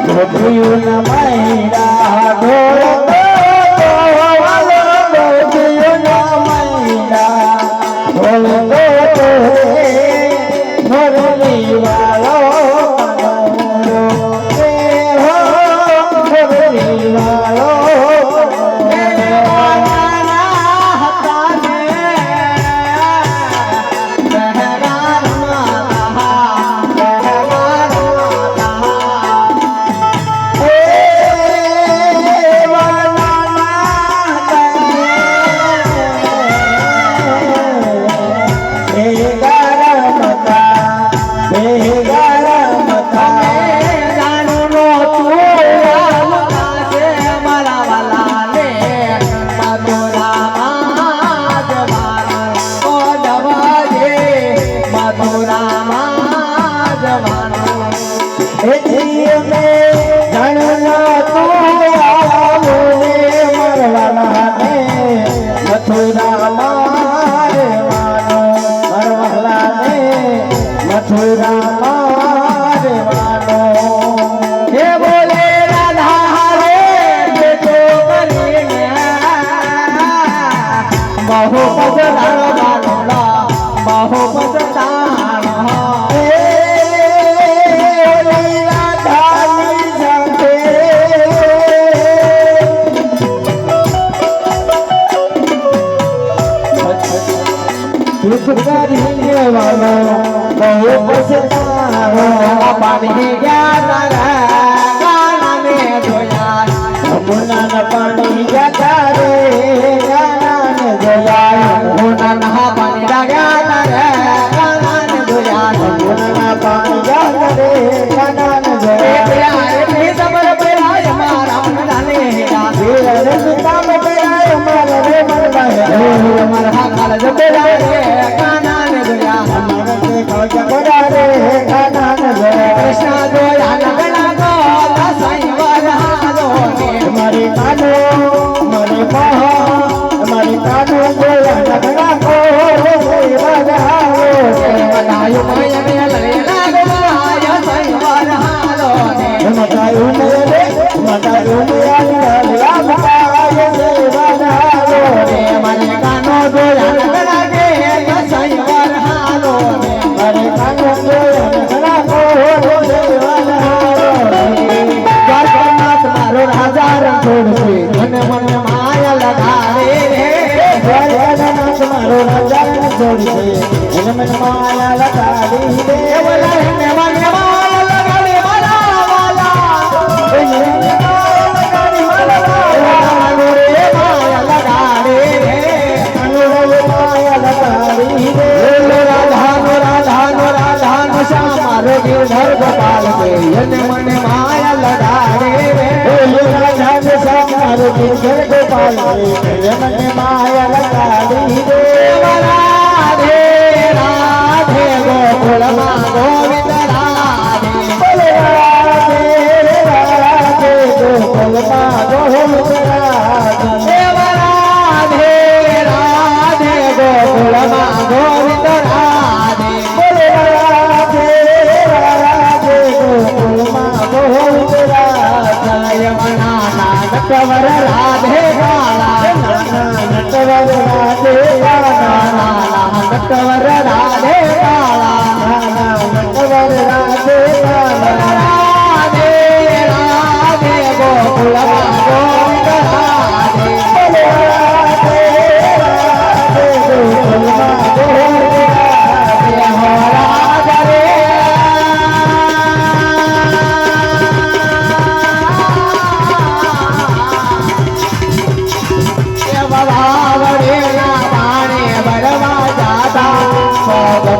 ગોપિયું ના મૈરા ઢોળા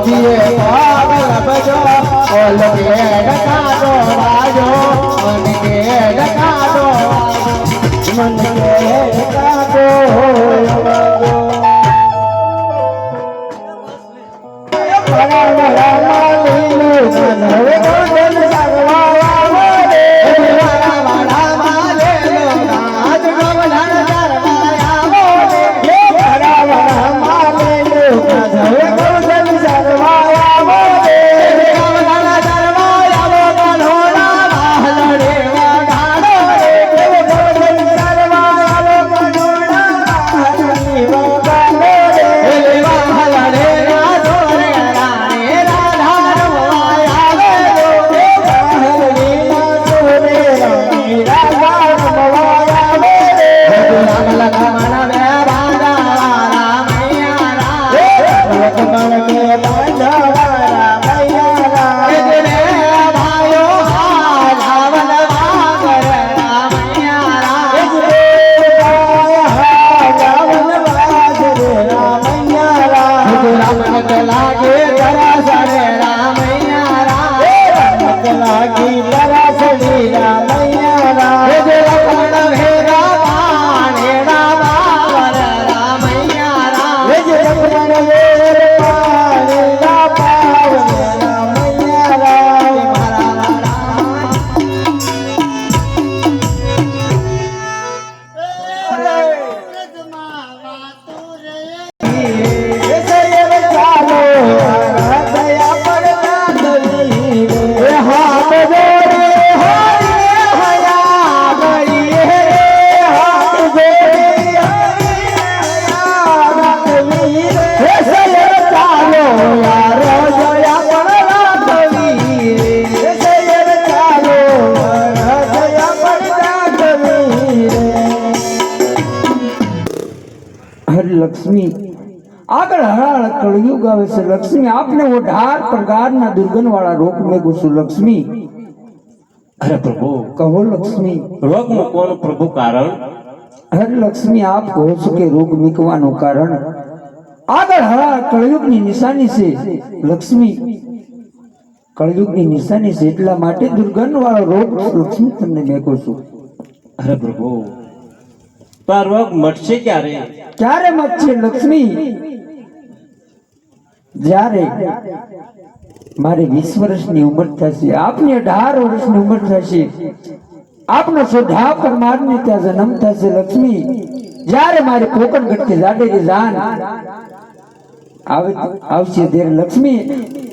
જીએ ભાવ રબજો ઓલ કે ડકાડો વાજો મન કે ડકાડો મન કે ડકાડો વાજો. ભલા ભલા લીલું મન હવે આવે છે લક્ષ્મી આપને ઓઢાર પ્રકારના દુર્ગંધવાળા રોગ મેગું છું લક્ષ્મી. અરે પ્રભુ કહો લક્ષ્મી. રોગ મૂકવાનું પ્રભુ કારણ? હર લક્ષ્મી આપ કહો છો કે રોગ મૂકવાનું કારણ? આગળ હરાળ કળયુગની નિશાની છે લક્ષ્મી. કળયુગની નિશાની છે એટલા માટે દુર્ગંધ વાળો રોગ લક્ષ્મી તમને મેકો છું. અરે પ્રભુ તો આ રોગ મટશે ક્યારે? ક્યારે મટશે લક્ષ્મી? જ્યારે મારે વીસ વર્ષની ઉંમર થશે આપની અઢાર વર્ષની ઉંમર થશે આપનો સોઢા પરમારની ત્યાં જન્મ થશે લક્ષ્મી જ્યારે મારી પોકણ ગટકે જાડેરી જાન આવશે ત્યારે લક્ષ્મી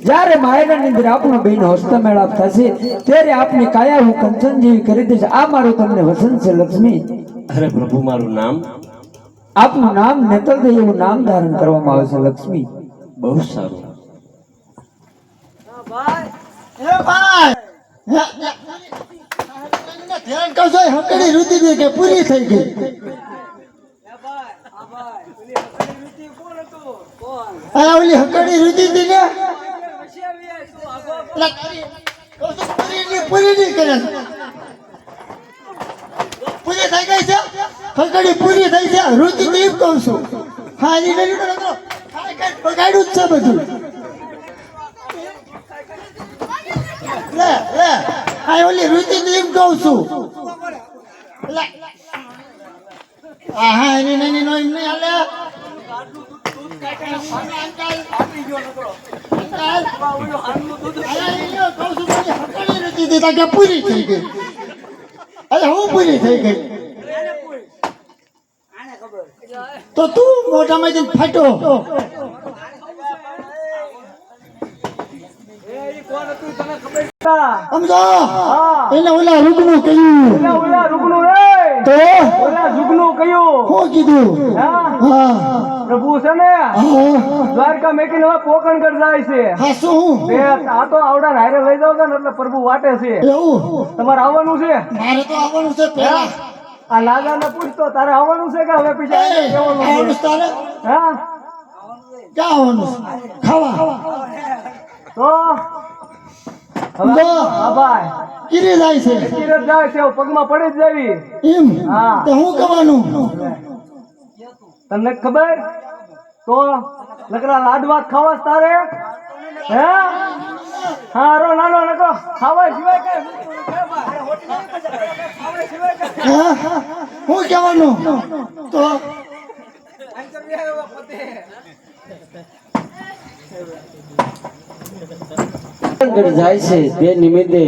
જ્યારે માયરાની અંદર આપનો બેન હસ્ત મેળાપ થશે ત્યારે આપની કાયા હું કંચન જેવી કરી દઈશ આ મારું તમને વસન છે લક્ષ્મી. અરે પ્રભુ મારું નામ? આપનું નામ નેતલદેવ એવું નામ ધારણ કરવામાં આવે છે લક્ષ્મી. બહુ સારું. ધ્યાન હકડી દે કે પૂરી થઈ ગઈ. અરે ઓલી હકડી રુચિ દી ને પૂરી ની પૂરી થઈ ગઈ છે? હકડી પૂરી થઈ છે? દી કહું છું. હા એ નહીં કરો બગાડ્યું છે બધું. લે લે આ ઓલી રુચિ એમ કહું છું. લે. હા એની નહીં નો એમ નહીં હાલે પૂરી થઈ ગઈ. અરે, હું પૂરી થઈ ગઈ? તો તું મોઢામાં જઈને ફાટો સમજો? એને ઓલા રૂગનું કહ્યું. ઓલા રૂગનું તો? ઓલા જુગનું કયું શું કીધું? હા. પ્રભુ છે ને? દ્વારકા મેકીને હવે પોકણગઢ જાય છે. હા શું? બે આ તો આવડા હારે લઈ જાવ ને એટલે પ્રભુ વાટે છે. એવું? તમારે આવવાનું છે? મારે તો આવવાનું છે પેલા આ લાગાને પૂછતો તારે આવવાનું છે કે હવે પીછે આવવાનું છે તારે? હા? ક્યાં આવવાનું ખાવા? તો હવે હા ભાઈ. કીરી જાય છે? તીરથ જાય છે પગમાં પડી જ જાવી એમ? હા. તો હું કરવાનું તમને ખબર? તો નકરા લાડવા ખાવા તારે? હે? હારો નાનો નકો ખાવા સિવાય કઈ હા કહેવાનું? તો જાય છે તે નિમિત્તે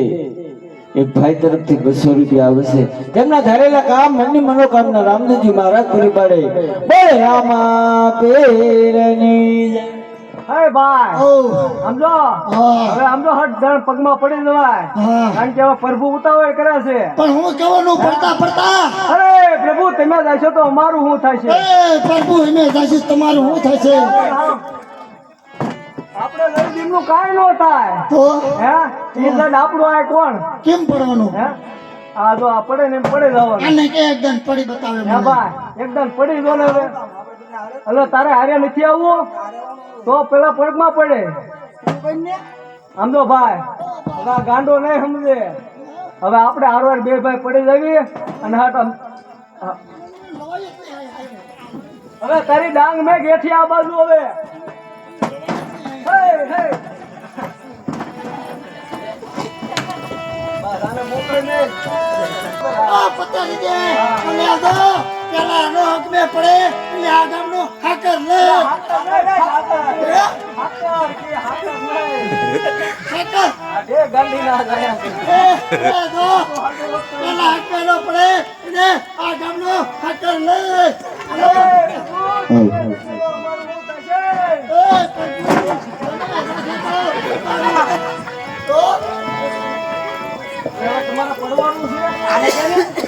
એક ભાઈ તરફથી બસો રૂપિયા આવે છે. તેમના ધારેલા કામ મનની મનોકામના રામદેવજી મહારાજ પૂરી પાડે. બોલે રામા, પેરની. હે ભાઈ. સમજો? હવે સમજો હટ જણ પગમાં પડી જવાય. કારણ કે હવે પ્રભુ ઉતાવળ કરે છે. પણ હું કહેવાનું પડતા પડતા? અરે પ્રભુ તમે જશો તો અમારું શું થશે પ્રભુ એને જાશી તમારું શું થશે આપણે લઈ નું કાંઈ ન થાય. તો? હે? એ સાઈડ આપણું આ કોણ? કેમ પડવાનું? હે? આ જો આ પડે ને પડે જવાનું. કે એકદમ પડી બતાવે હે ભાઈ એકદમ પડી જો ને હવે. હલો તારે હારે નથી આવવું? તો પેલા પગમાં પડે. સમજો ભાઈ હવે ગાંડો નહીં સમજે. હવે આપણે હારવાર બે ભાઈ પડી જવી અને. હવે તારી ડાંગ મેં ગેઠી આ બાજુ હવે. મોકલે નહીં દે. પેલા આનો હક મેં પડે આ ગામનો હાકર લે. તું તમારે પડવાનું છે.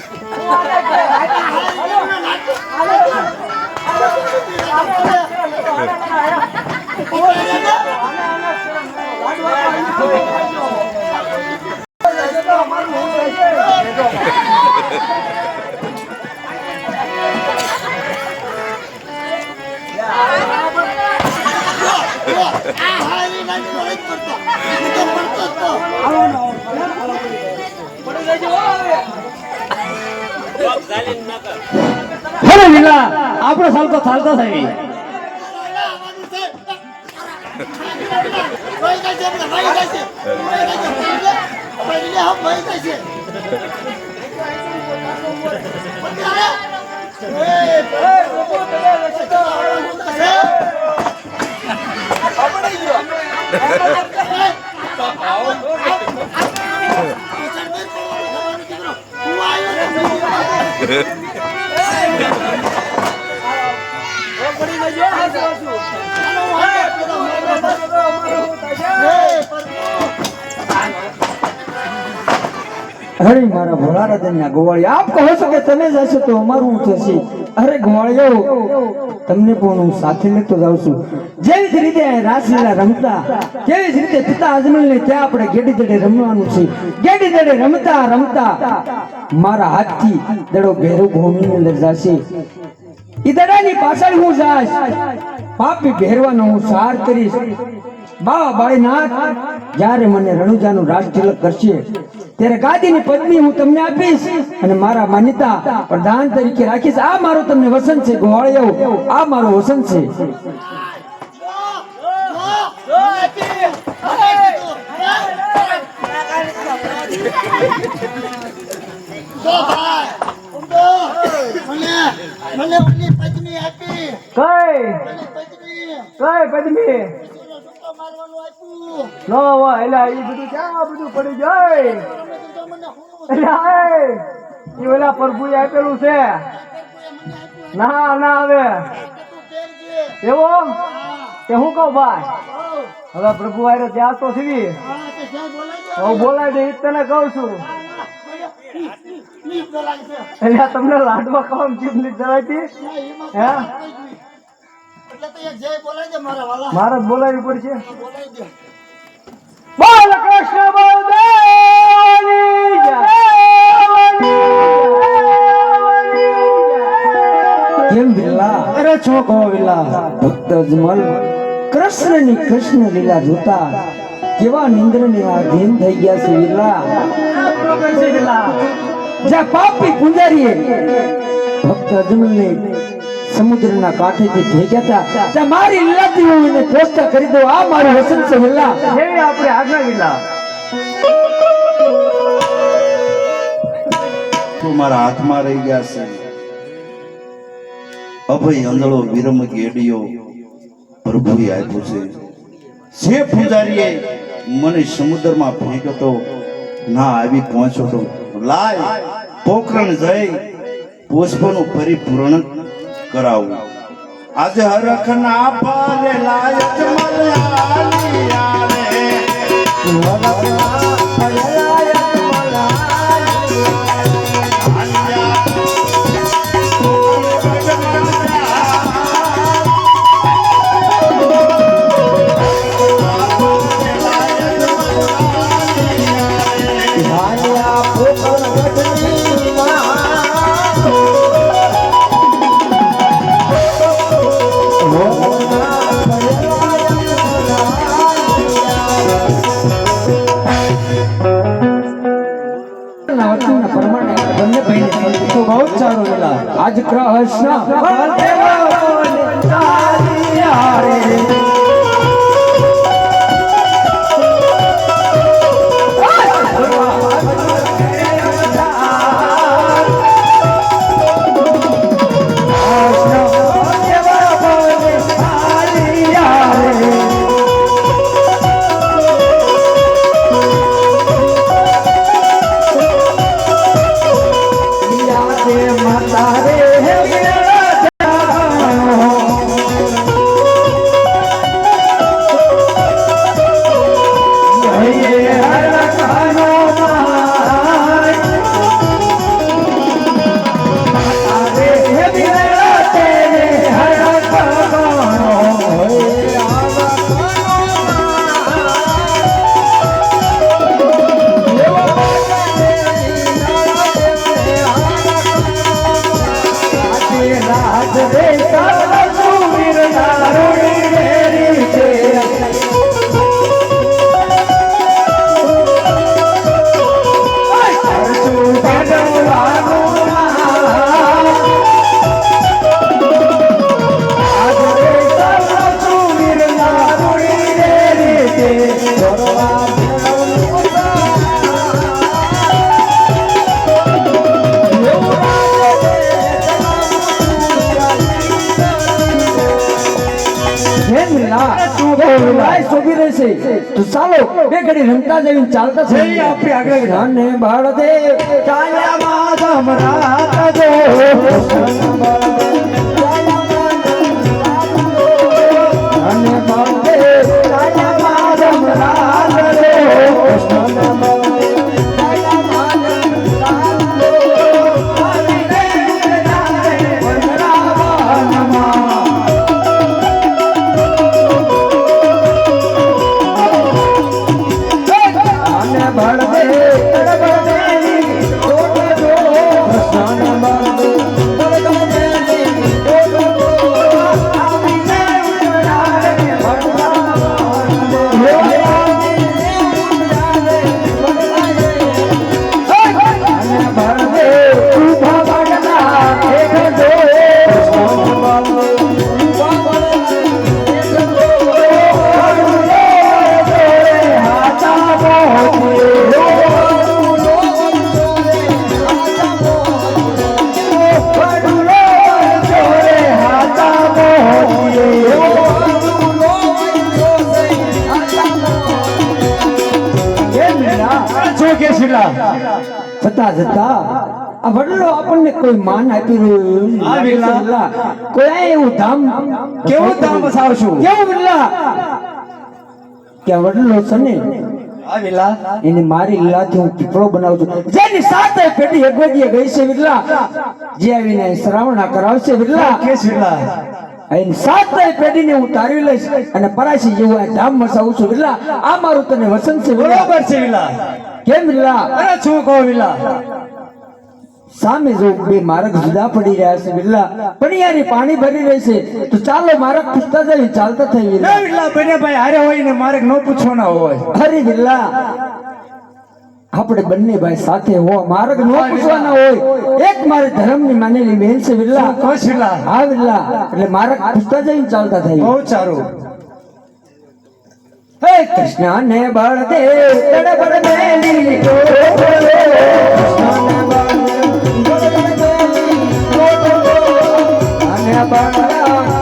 આપણો સાલ તો થઈ વહી અરે, મારા ભોળારાધનના ગોવાળી આપ કહો છો કે તમે જશો તો અમારું થશે? અરે ગોવાળીઓ તમને પણ હું સાથે લેતો જાઉં છું. જેવી જ રીતે રાસલીલા રમતા, તેવી જ રીતે પિતા અજમલને ત્યાં આપણે ગેડી દડે રમવાનું છે. ગેડી દડે રમતા રમતા, મારા હાથથી દડો ભેરુ ભૂમિની અંદર જશે. ઈ દડાની પાછળ હું જાશ પાપી પહેરવાનો હું સાર કરીશ. બાવા બાળીનાથ, જ્યારે મને રણુજાનું રાજતિલક કરશે, ત્યારે ગાદીની પદવી હું તમને આપીશ અને મારા માન્યતા પ્રધાન તરીકે રાખીશ. આ મારું તમને વસન છે ગોવાળિયો આ મારું વસન છે. Go ઉમદો મને મને ઓલી પત્ની આપી. કઈ? પત્ની. કઈ પદમી સુતો મારવાનું આપ્યું. નો હોય એલા એ બધું ક્યાં બધું પડી જાય તમે કીધું મને હું એલા એ ઓલા પ્રભુએ આપેલું છે. ના ના પહેરજે એવો? કે હું કહું ભાઈ? હવે પ્રભુ આરે ત્યાં તો સીવી હા દે તને કહું છે. એટલે તમને લાડવા ખાવાનું નથી જવાતી હે? મારા બોલાવી પડશે. બોલ કૃષ્ણ બોલ. કેમ વિલા અરે છો કહો વિલા. ભક્ત અજમલ કૃષ્ણની કૃષ્ણ લીલા જોતા. કેવા આધીન થઈ ગયા છે વિલા જ્યાં પાપી પૂંજારીએ. ભક્ત અજમલને સમુદ્રના કાંઠેથી ગયા હતા. ત્યાં મારી લીલાથી હું એને પોસ્ટા કરી દો. આ મારું વસન છે વિલા હે આપણે આગળ તો મારા હાથમાં રહી ગયા છે. અભય અંધળો વિરમ ગેડિયો પ્રભુએ આપ્યો છે. જે પૂજારીએ મને સમુદ્રમાં ફેંક્યો તો ના આવી પહોંચ્યો તો. લાય, પોખરણ જઈ પુષ્પનું પરિપૂર્ણ કરાવું. આજે હરખના પાલે લાયક મલ્યાલિયા રે कृष्ण જતા જતા આ વડલો આપણને કોઈ માન આપી રહ્યું કોઈ એવું ધામ કેવું ધામ બસાવશું કેવું વિરલા કે વડલો છે ને એને મારી લીલાથી હું પીપળો બનાવું છું. જેની સાથે પેટી એકવટીએ ગઈ છે વિરલા જે આવીને શ્રાવણા કરાવશે વિરલા કેસ વિરલા એની સાથે પેઢીને હું તારવી લઈશ અને પરાશી જેવું આ ધામ વસાવું છું વિરલા આ મારું તને વસન છે બરોબર છે વિરલા કેમ વિરલા અરે શું કહો વિરલા સામે જો બે માર્ગ જુદા પડી રહ્યા છે બિરલા. પણિયારી પાણી ભરી રહી છે. તો ચાલો માર્ગ પૂછતા જઈએ. ચાલતા થઈ બિરલા. બિરલા બને ભાઈ હારે હોય ને મારે ન પૂછવાના હોય. અરે બિરલા આપણે બંને ભાઈ સાથે હો. માર્ગ ન પૂછવાના હોય. એક મારે ધર્મની માનેલી બેન છે બિરલા. હા બિરલા. એટલે માર્ગ પૂછતા જઈને ચાલતા થઈ બહુ સારું. હે કૃષ્ણ ને બળદે તડબડ કૃષ્ણ ને બળદે અને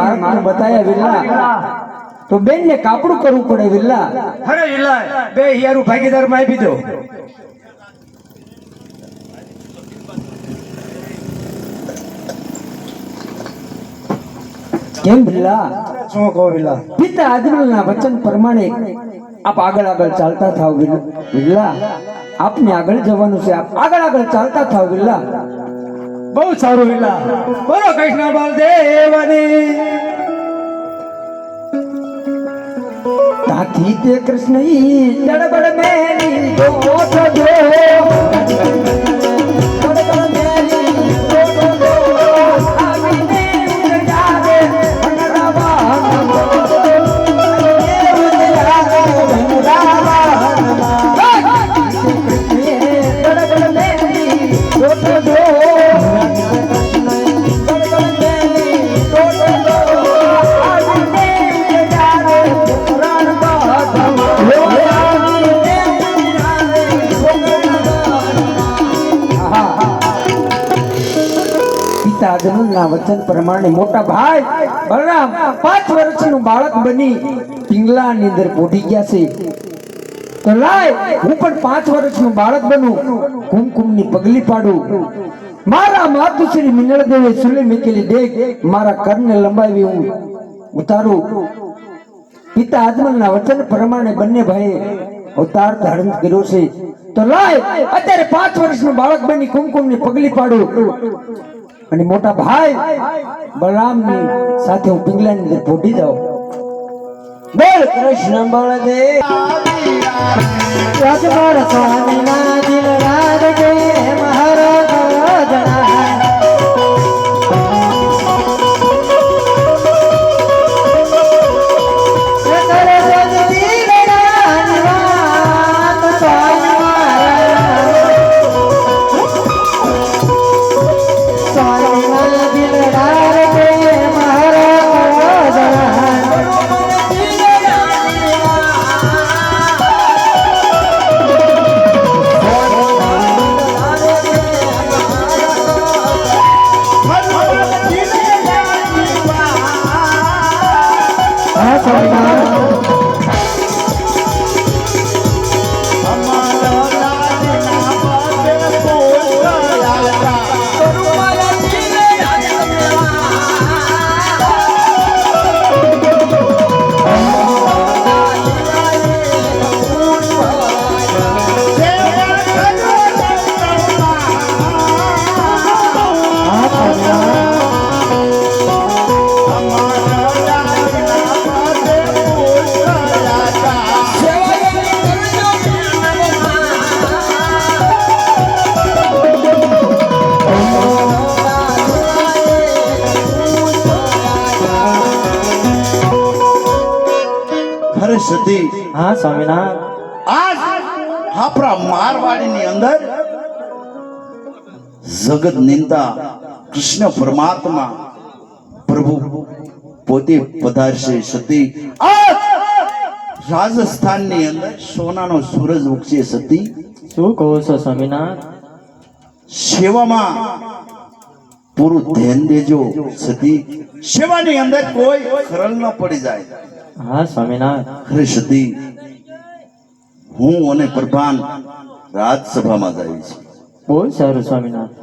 માર માર બતાયા વિલ્લા. તો બેન ને કાપડું કરવું પડે વિલ્લા. અરે વિલ્લા બે હિયારું ભાગીદારમાં આપી દો. કેમ વિરલા શું કહો વિરલા પિતા આજમલના વચન પ્રમાણે આપ આગળ આગળ ચાલતા થાવ વિરલા આપને આગળ જવાનું છે. આપ આગળ આગળ ચાલતા થાવ વિરલા બહુ સારું વિરલા બોલો કૃષ્ણ બળદેવની. તાથી તે કૃષ્ણ ઈ તડબડ મેલી. દોષ જો વચન પ્રમાણે મોટા ભાઈ બલરામ, પાંચ વર્ષનું બાળક બની પિંગલાની અંદર પોઢી ગયા છે. તો લાય, હું પણ પાંચ વર્ષનું બાળક બનું, કુમકુમની પગલી પાડું. મારા માતુશ્રી મિનળ દેવે મૂકેલી ડેગ, મારા કરને લંબાવી હું ઉતારું. પિતા આજમલના વચન પ્રમાણે બંને ભાઈએ અવતાર ધારણ કર્યો છે. તો લાય, અત્યારે પાંચ વર્ષનું બાળક બની કુમકુમની પગલી પાડું. અને મોટા ભાઈ બલરામની સાથે હું પિંગલાની અંદર ફૂટી જાઉં. બોલ, કૃષ્ણ બળદેવ. રાજમાર સ્વામીના દિલ રાજ કે જગત નિંદા કૃષ્ણ પરમાત્મા પ્રભુ પોતે પધારશે સતી. રાજસ્થાનની અંદર સોનાનો સૂરજ ઉગશે સતી. શું કહો છો સ્વામિનાથ? સેવામાં પૂરું ધ્યાન દેજો સતી. સેવાની અંદર કોઈ ખરલ ન પડી જાય. હા સ્વામિનાથ. અરે સતી હું અને પ્રભાન રાજસભામાં જાય છે બહુ સારું સ્વામિનાથ.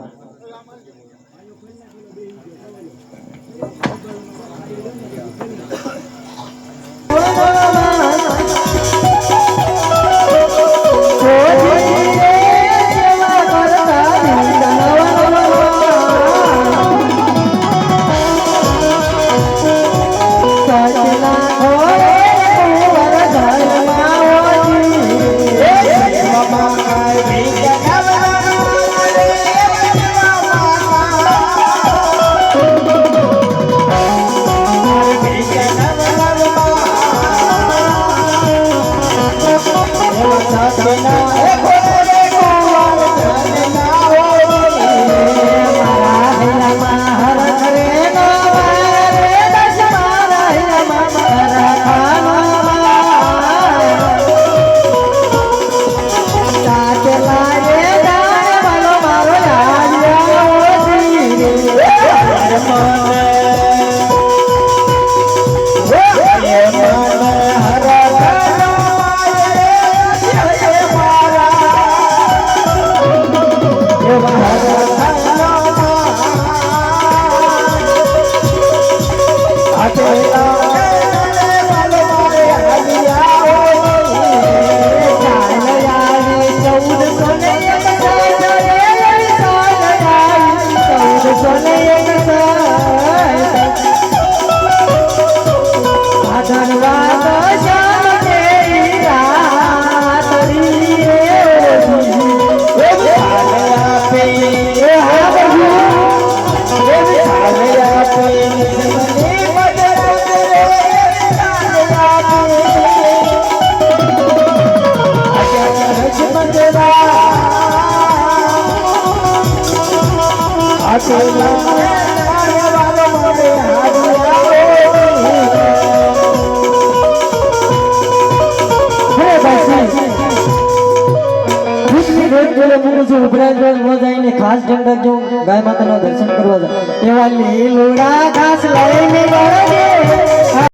ಮನೆಯ ખાસ ઠંડક જો ગાય માતાના દર્શન કરવા જાય એવા લીલુડા ઘાસ લઈને